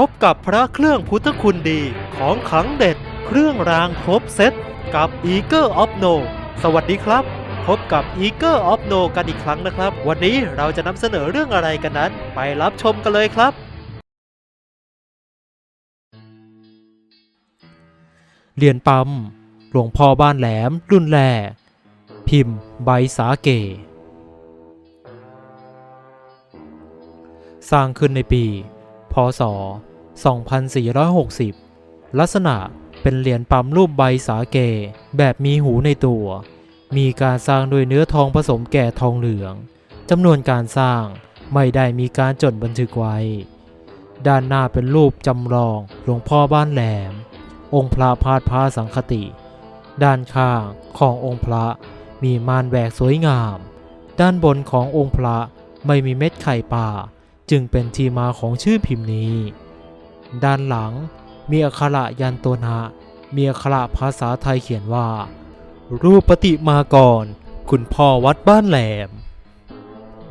พบกับพระเครื่องพุทธคุณดีของขังเด็ด เครื่องรางครบเซตกับ e a g e of No สวัสดีครับ พบกับ e a g e of No กันอีกครั้งนะครับ วันนี้เราจะนำเสนอเรื่องอะไรกันนั้น ไปรับชมกันเลยครับเหรียญปั๊มหลวงพ่อบ้านแหลม รุ่นแรกพิมพ์ ใบสาเก สร้างขึ้นในปี พศ 2460 ลักษณะเป็นเหรียญปั๊มรูปใบสาเก แบบมีหูในตัว มีการสร้างโดยเนื้อทองผสมแก่ทองเหลืองจำนวนการสร้างไม่ได้มีการจดบันทึกไว้ ด้านหน้าเป็นรูปจำลองหลวงพ่อบ้านแหลม องค์พระพาดผ้าสังคติ ด้านข้างขององค์พระมีมานแหวกสวยงาม ด้านบนขององค์พระไม่มีเม็ดไข่ป่า จึงเป็นที่มาของชื่อพิมพ์นี้ ด้านหลังมีอักขระยันตัวนะมีอักขระภาษาไทยเขียนว่า รูปปฏิมากร คุณพ่อวัดบ้านแหลม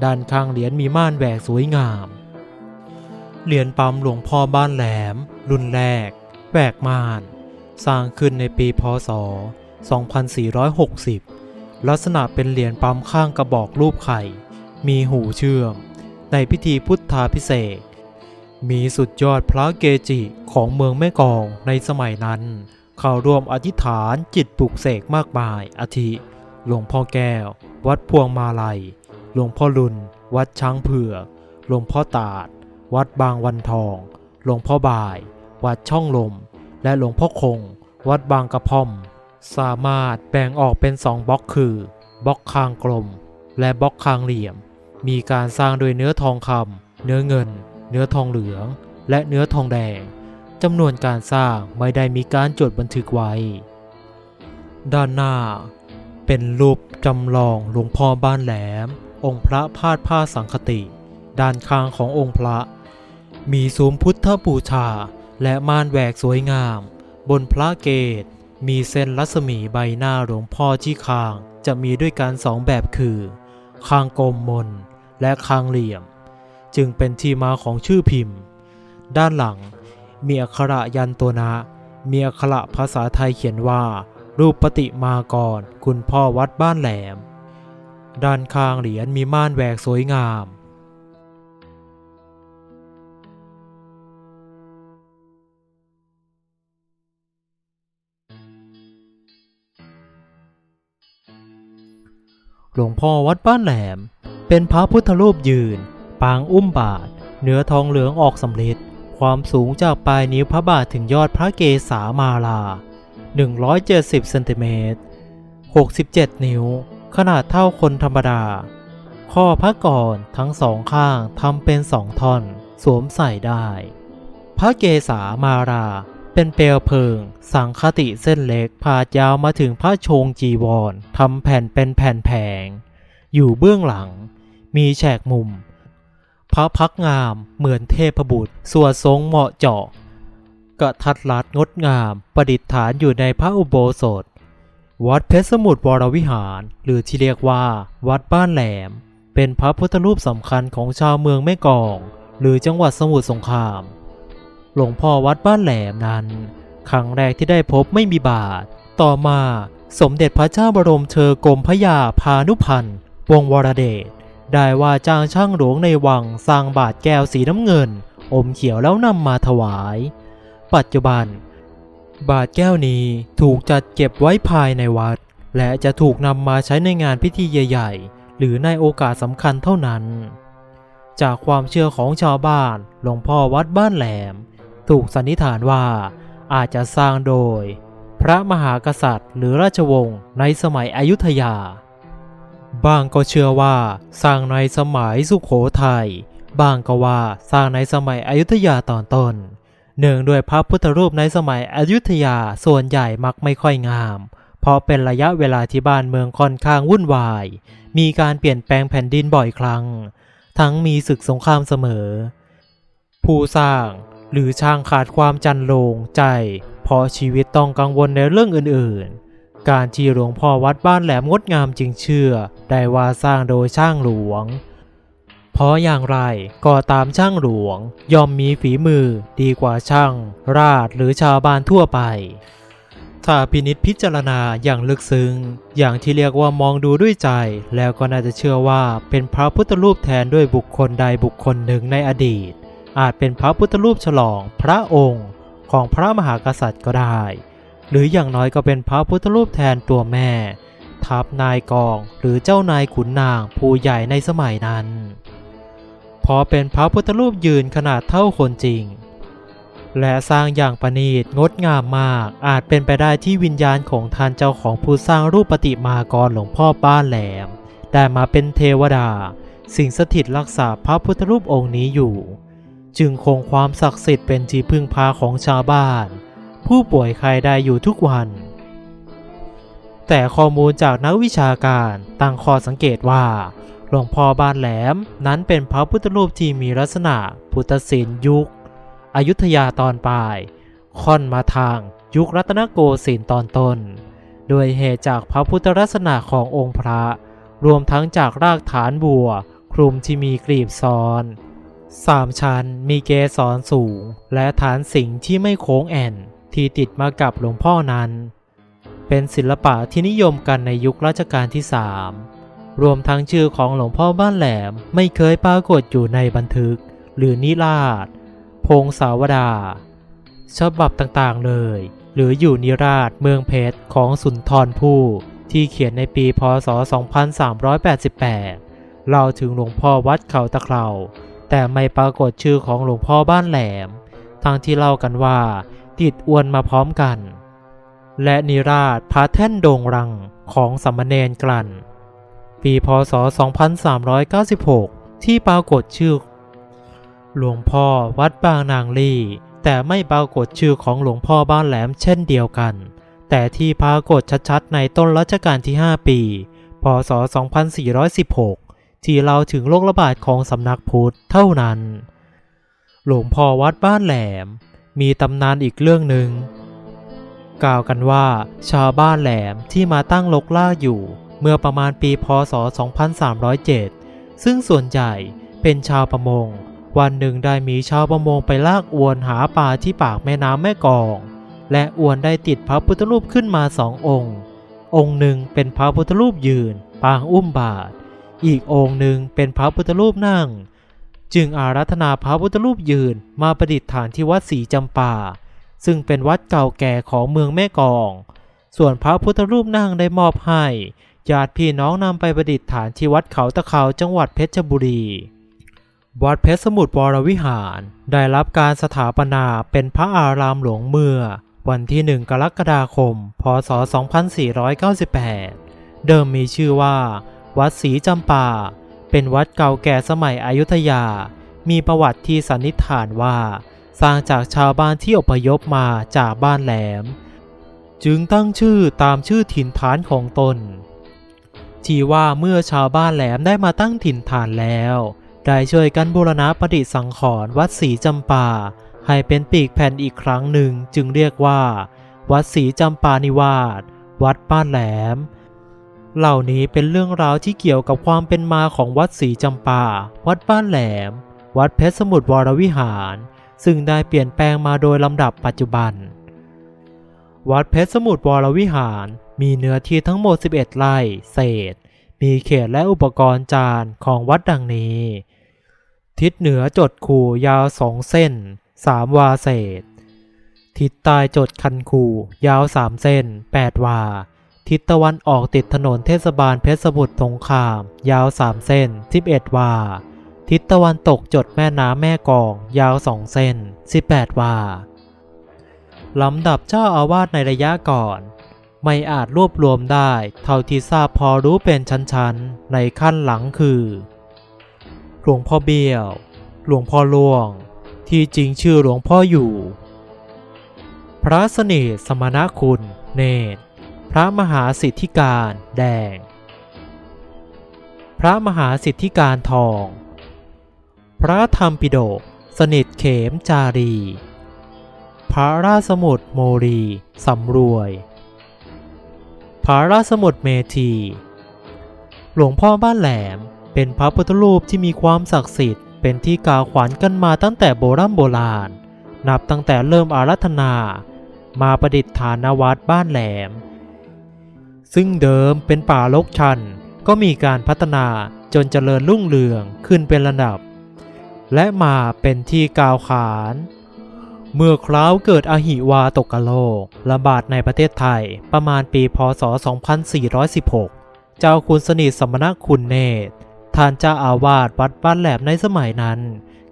ด้านข้างเหรียญมีม่านแหวกสวยงาม เหรียญปั๊มหลวงพ่อบ้านแหลม รุ่นแรกแหวกม่าน สร้างขึ้นในปีพศ 2460 ลักษณะเป็นเหรียญปั๊มข้างกระบอกรูปไข่ มีหูเชื่อม ในพิธีพุทธาพิเศษ มีสุดยอดพระเกจิของเมืองแม่กองในสมัยนั้น เข้าร่วมอธิษฐานจิตปลุกเสกมากมายอาทิ หลวงพ่อแก้ว วัดพวงมาลัย หลวงพ่อลุน วัดช้างเผือก หลวงพ่อตาด วัดบางวันทอง หลวงพ่อบ่าย วัดช่องลม และหลวงพ่อคง วัดบางกระพ่อม สามารถแบ่งออกเป็นสองบล็อกคือ บล็อกคางกลม และบล็อกคางเหลี่ยม มีการสร้างโดยเนื้อทองคำเนื้อเงิน เนื้อทองเหลือง และเนื้อทองแดงจำนวนการสร้างไม่ได้มีการจดบันทึกไว้ ด้านหน้า เป็นรูปจำลองหลวงพ่อบ้านแหลม องค์พระพาดผ้าสังคติ ด้านข้างขององค์พระ มีซุ้มพุทธบูชาและม่านแหวกสวยงาม บนพระเกศมีเส้นรัศมีใบหน้าหลวงพ่อที่คาง จะมีด้วยกันสองแบบคือ คางกลมมน และคางเหลี่ยม จึงเป็นที่มาของชื่อพิมพ์ ด้านหลังมีอักขระยันตัวนะ มีอักขระภาษาไทยเขียนว่า รูปปฏิมากร คุณพ่อวัดบ้านแหลม ด้านข้างเหรียญมีม่านแหวกสวยงามหลวงพ่อวัดบ้านแหลม เป็นพระพุทธรูปยืน ปางอุ้มบาท เนื้อทองเหลืองออกสำริดความสูงจากปลายนิ้วพระบาทถึงยอดพระเกศามาลา 170เซนติเมตร67 นิ้ว ขนาดเท่าคนธรรมดา ข้อพระก่อนทั้งสองข้างทำเป็นสองท่อน สวมใส่ได้ พระเกศามารา เป็นเปลวเพลิง สังคติเส้นเล็กพาดยาวมาถึงพระชงจีวรทำแผ่นเป็นแผ่นแผง อยู่เบื้องหลัง มีแฉกมุม พระพักงามเหมือนเทพบุตรสวดทรงเหมาะเจาะกระทัดรัดงดงามประดิษฐานอยู่ในพระอุโบสถ วัดเพชรสมุทรวรวิหาร หรือที่เรียกว่า วัดบ้านแหลม เป็นพระพุทธรูปสำคัญของชาวเมืองแม่กอง หรือจังหวัดสมุทรสงคราม หลวงพ่อวัดบ้านแหลมนั้น ครั้งแรกที่ได้พบไม่มีบาท ต่อมาสมเด็จพระเจ้าบรมเธอกรมพระยาพานุพันธ์วงวรเดช ได้ว่าจ้างช่างหลวงในวังสร้างบาทแก้วสีน้ำเงิน อมเขียวแล้วนำมาถวาย ปัจจุบัน บาทแก้วนี้ถูกจัดเก็บไว้ภายในวัด และจะถูกนำมาใช้ในงานพิธีใหญ่ ๆ หรือในโอกาสสำคัญเท่านั้น จากความเชื่อของชาวบ้านหลวงพ่อวัดบ้านแหลม ถูกสันนิษฐานว่าอาจจะสร้างโดย พระมหากษัตริย์ หรือราชวงศ์ในสมัยอยุธยา บางก็เชื่อว่าสร้างในสมัยสุขโขทัย บางก็ว่าสร้างในสมัยอยุธยาตอนต้น เนื่องด้วยพระพุทธรูปในสมัยอยุธยาส่วนใหญ่มักไม่ค่อยงาม เพราะเป็นระยะเวลาที่บ้านเมืองค่อนข้างวุ่นวาย มีการเปลี่ยนแปลงแผ่นดินบ่อยครั้ง ทั้งมีศึกสงครามเสมอ ผู้สร้างหรือช่างขาดความจันโลงใจ เพราะชีวิตต้องกังวลในเรื่องอื่นๆ การที่หลวงพ่อวัดบ้านแหลมงดงามจึงเชื่อ ได้ว่าสร้างโดยช่างหลวง เพราะอย่างไรก็ตามช่างหลวงย่อมมีฝีมือดีกว่าช่าง ราชหรือชาวบ้านทั่วไป ถ้าพินิษพิจารณาอย่างลึกซึ้ง อย่างที่เรียกว่ามองดูด้วยใจ แล้วก็น่าจะเชื่อว่าเป็นพระพุทธรูปแทนด้วยบุคคลใดบุคคลหนึ่งในอดีต อาจเป็นพระพุทธรูปฉลองพระองค์ของพระมหากษัตริย์ก็ได้ หรืออย่างน้อยก็เป็นพระพุทธรูปแทนตัวแม่ ทัพนายกองหรือเจ้านายขุนนางผู้ใหญ่ในสมัยนั้นพราะเป็นพระพุทธรูปยืนขนาดเท่าคนจริง และสร้างอย่างประณีตงดงามมากอาจเป็นไปได้ที่วิญญาณของท่านเจ้าของผู้สร้างรูปปฏิมากรหลวงพ่อบ้านแหลมได้มาเป็นเทวดา สิ่งสถิตรักษาพระพุทธรูปองค์นี้อยู่ จึงคงความศักดิ์สิทธิ์เป็นที่พึ่งพาของชาวบ้าน ผู้ป่วยใครได้อยู่ทุกวัน แต่ข้อมูลจากนักวิชาการตั้งข้อสังเกตว่า หลวงพ่อบ้านแหลมนั้นเป็นพระพุทธรูปที่มีลักษณะพุทธศิลป์ยุค อยุธยาตอนปลาย ค่อนมาทางยุครัตนโกสินทร์ตอนต้น โดยเหตุจากพระพุทธลักษณะขององค์พระ รวมทั้งจากรากฐานบัวคลุมที่มีกลีบซ้อนสามชั้นมีเกสรสูง และฐานสิงห์ที่ไม่โค้งแอ่น ที่ติดมากับหลวงพ่อนั้น เป็นศิลปะที่นิยมกันในยุครัชกาลที่สามรวมทั้งชื่อของหลวงพ่อบ้านแหลมไม่เคยปรากฏอยู่ในบันทึก หรือนิราศพงศาวดา ฉบับต่างๆเลย หรืออยู่นิราชเมืองเพชรของสุนทรภู่ที่เขียนในปีพศ 2388 เล่าถึงหลวงพ่อวัดเขาตะเคราแต่ไม่ปรากฏชื่อของหลวงพ่อบ้านแหลมทั้งที่เล่ากันว่า ติดอวนมาพร้อมกัน และนิราชพระแท่นโด่งรังของสามเณรกลั่น ปีพศ 2396 ที่ปรากฏชื่อ หลวงพ่อวัดบางนางลี่ แต่ไม่ปรากฏชื่อของหลวงพ่อบ้านแหลมเช่นเดียวกัน แต่ที่ปรากฏชัดๆในต้นรัชกาลที่ 5 ปี พศ 2416 ที่เล่าถึงโรคระบาดของสำนักพุทธเท่านั้น หลวงพ่อวัดบ้านแหลม มีตำนานอีกเรื่องหนึ่งกล่าวกันว่า ชาวบ้านแหลมที่มาตั้งลกลากอยู่ เมื่อประมาณปีพศ 2307 ซึ่งส่วนใหญ่เป็นชาวประมง วันหนึ่งได้มีชาวประมงไปลากอวนหาปลาที่ปากแม่น้ำแม่กอง และอวนได้ติดพระพุทธรูปขึ้นมาสององค์ องค์หนึ่งเป็นพระพุทธรูปยืน ปางอุ้มบาท อีกองค์หนึ่งเป็นพระพุทธรูปนั่ง จึงอารัธนาพระพุทธรูปยืนมาประดิษฐานที่วัดศรีจำปา ซึ่งเป็นวัดเก่าแก่ของเมืองแม่กอง ส่วนพระพุทธรูปนั่งได้มอบให้ญาติพี่น้องนำไปประดิษฐานที่วัดเขาตะเขาจังหวัดเพชรบุรี วัดเพชรสมุทรวรวิหาร ได้รับการสถาปนาเป็นพระอารามหลวงเมื่อวันที่ 1 กรกฎาคม พศ 2498 เดิมมีชื่อว่า วัดศรีจำปา เป็นวัดเก่าแก่สมัยอยุธยา มีประวัติที่สันนิษฐานว่า สร้างจากชาวบ้านที่อพยพมาจากบ้านแหลม จึงตั้งชื่อตามชื่อถิ่นฐานของตน ที่ว่าเมื่อชาวบ้านแหลมได้มาตั้งถิ่นฐานแล้ว ได้ช่วยกันบูรณะประดิษฐ์สังขรณ์วัดศรีจำปา ให้เป็นปีกแผ่นอีกครั้งหนึ่งจึงเรียกว่า วัดศรีจำปานิวาสวัดบ้านแหลม เหล่านี้เป็นเรื่องราวที่เกี่ยวกับความเป็นมาของวัดศรีจำปา วัดบ้านแหลม วัดเพชรสมุทรวรวิหาร ซึ่งได้เปลี่ยนแปลงมาโดยลำดับปัจจุบัน วัดเพชรสมุทรวรวิหาร มีเนื้อที่ทั้งหมด 11 ไร่เศษ มีเขตและอุปกรณ์จานของวัดดังนี้ ทิศเหนือจดคูยาวสองเส้นสามวาเศษ ทิศใต้จดคันคูยาวสามเส้นแปดวา ทิศตะวันออกติดถนนเทศบาลเพชรสมุทรสงคราม ยาวสามเส้นสิบเอ็ดวา ทิศตะวันตกจดแม่น้ำแม่กอง ยาวสองเส้นสิบแปดวา ลำดับเจ้าอาวาสในระยะก่อน ไม่อาจรวบรวมได้ เท่าที่ทราบพอรู้เป็นชั้นๆ ในขั้นหลังคือ หลวงพ่อเบี้ยว หลวงพ่อหลวง ที่จริงชื่อหลวงพ่ออยู่ พระสนิทสมณคุณ เนตร พระมหาสิทธิการแดง พระมหาสิทธิการทอง พระธรรมปิฎกสนิทเขมจารี พระราสมุดโมรีสำรวย พระราสมุดเมธี หลวงพ่อบ้านแหลมเป็นพระพุทธรูปที่มีความศักดิ์สิทธิ์เป็นที่กล่าวขวัญกันมาตั้งแต่โบรโบราณ นับตั้งแต่เริ่มอารัธนา มาประดิษฐานวัดบ้านแหลม ซึ่งเดิมเป็นป่ารกชัน ก็มีการพัฒนาจนเจริญรุ่งเรืองขึ้นเป็นระดับ และมาเป็นที่กล่าวขาน เมื่อคราวเกิดอหิวาตกโลกระบาดในประเทศไทยประมาณปีพศ 2416 เจ้าคุณสนิทสมณคุณเนตรท่านเจ้าอาวาสวัดบ้านแหลมในสมัยนั้น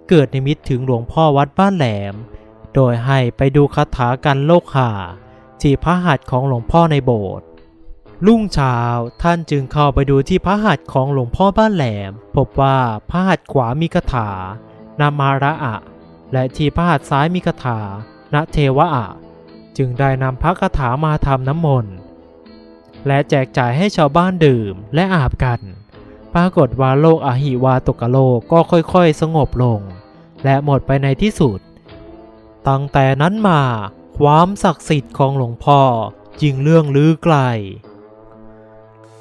เกิดนิมิตถึงหลวงพ่อวัดบ้านแหลม โดยให้ไปดูคาถากันโลกหาที่พระหัตถ์ของหลวงพ่อในโบสถ์ รุ่งเช้าท่านจึงเข้าไปดูที่พระหัตถ์ของหลวงพ่อบ้านแหลม พบว่าพระหัตถ์ขวามีคาถานามาระอะ และที่พระหัตถ์ซ้ายมีคาถาณเทวะอะจึงได้นำพระคาถามาทำน้ำมนต์และแจกจ่ายให้ชาวบ้านดื่มและอาบกัน ปรากฏว่าโลกอหิวาตกโลกก็ค่อยๆ สงบลง และหมดไปในที่สุด ตั้งแต่นั้นมา ความศักดิ์สิทธิ์ของหลวงพ่อจึงเรื่องลือไกล